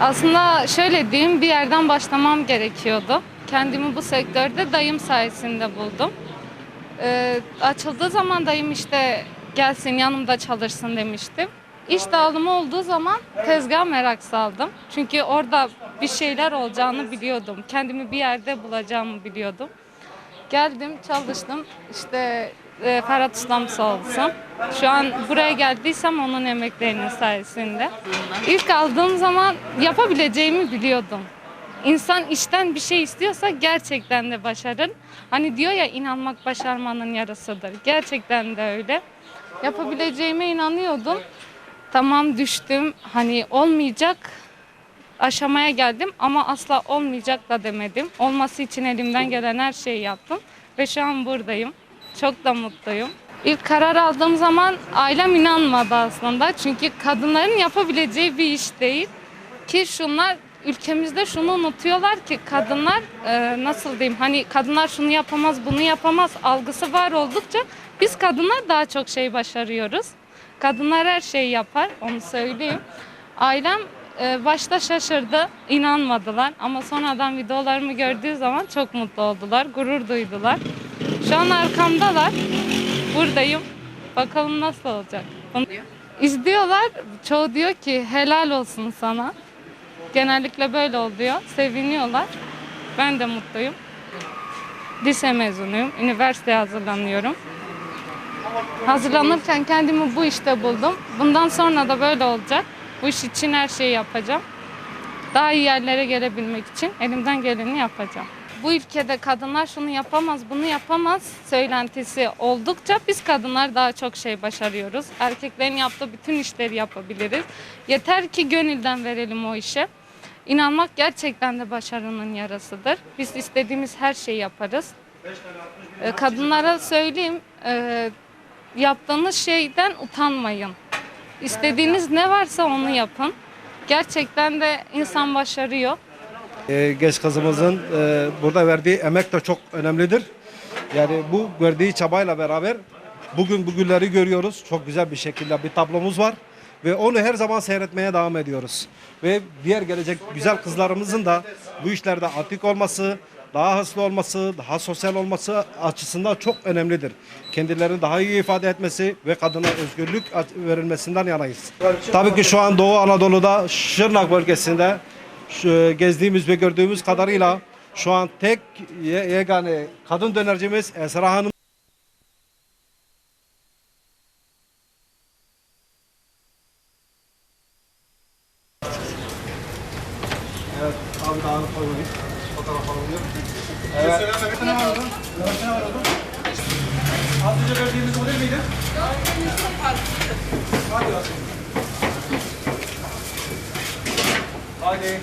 Aslında şöyle diyeyim bir yerden başlamam gerekiyordu. Kendimi bu sektörde dayım sayesinde buldum. Ee, açıldığı zaman dayım işte gelsin yanımda çalışsın demiştim. İş dağılımı olduğu zaman tezgah merak saldım. Çünkü orada bir şeyler olacağını biliyordum. Kendimi bir yerde bulacağımı biliyordum. Geldim, çalıştım. İşte e, Ferhat sağ olsun. Şu an buraya geldiysem onun emeklerinin sayesinde. İlk aldığım zaman yapabileceğimi biliyordum. İnsan işten bir şey istiyorsa gerçekten de başarır. Hani diyor ya inanmak başarmanın yarısıdır. Gerçekten de öyle. Yapabileceğime inanıyordum. Tamam düştüm. Hani olmayacak aşamaya geldim ama asla olmayacak da demedim. Olması için elimden gelen her şeyi yaptım ve şu an buradayım. Çok da mutluyum. İlk karar aldığım zaman ailem inanmadı aslında. Çünkü kadınların yapabileceği bir iş değil. Ki şunlar ülkemizde şunu unutuyorlar ki kadınlar e, nasıl diyeyim hani kadınlar şunu yapamaz bunu yapamaz algısı var oldukça biz kadınlar daha çok şey başarıyoruz. Kadınlar her şeyi yapar onu söyleyeyim. Ailem e, başta şaşırdı, inanmadılar ama sonradan videolarımı gördüğü zaman çok mutlu oldular, gurur duydular. Şu an arkamdalar, buradayım. Bakalım nasıl olacak. İzliyorlar, çoğu diyor ki helal olsun sana. Genellikle böyle oluyor, seviniyorlar. Ben de mutluyum. Lise mezunuyum, üniversiteye hazırlanıyorum. Hazırlanırken kendimi bu işte buldum. Bundan sonra da böyle olacak. Bu iş için her şeyi yapacağım. Daha iyi yerlere gelebilmek için elimden geleni yapacağım. Bu ülkede kadınlar şunu yapamaz, bunu yapamaz söylentisi oldukça biz kadınlar daha çok şey başarıyoruz. Erkeklerin yaptığı bütün işleri yapabiliriz. Yeter ki gönülden verelim o işe. İnanmak gerçekten de başarının yarasıdır. Biz istediğimiz her şeyi yaparız. Ee, Kadınlara söyleyeyim, e, yaptığınız şeyden utanmayın. İstediğiniz ne varsa onu yapın. Gerçekten de insan başarıyor. Ee, genç kızımızın e, burada verdiği emek de çok önemlidir. Yani bu verdiği çabayla beraber bugün bu günleri görüyoruz. Çok güzel bir şekilde bir tablomuz var. Ve onu her zaman seyretmeye devam ediyoruz. Ve diğer gelecek güzel kızlarımızın da bu işlerde atik olması, daha hızlı olması, daha sosyal olması açısından çok önemlidir. Kendilerini daha iyi ifade etmesi ve kadına özgürlük verilmesinden yanayız. Tabii ki şu an Doğu Anadolu'da Şırnak bölgesinde şu gezdiğimiz ve gördüğümüz kadarıyla şu an tek ye- yegane kadın dönercimiz Esra Hanım. Evet, abi daha koymayın. Fotoğraf alınıyor. Evet. Ne var orada? Ne var orada? Az önce verdiğimiz o değil miydi? Hadi bakalım. Hadi.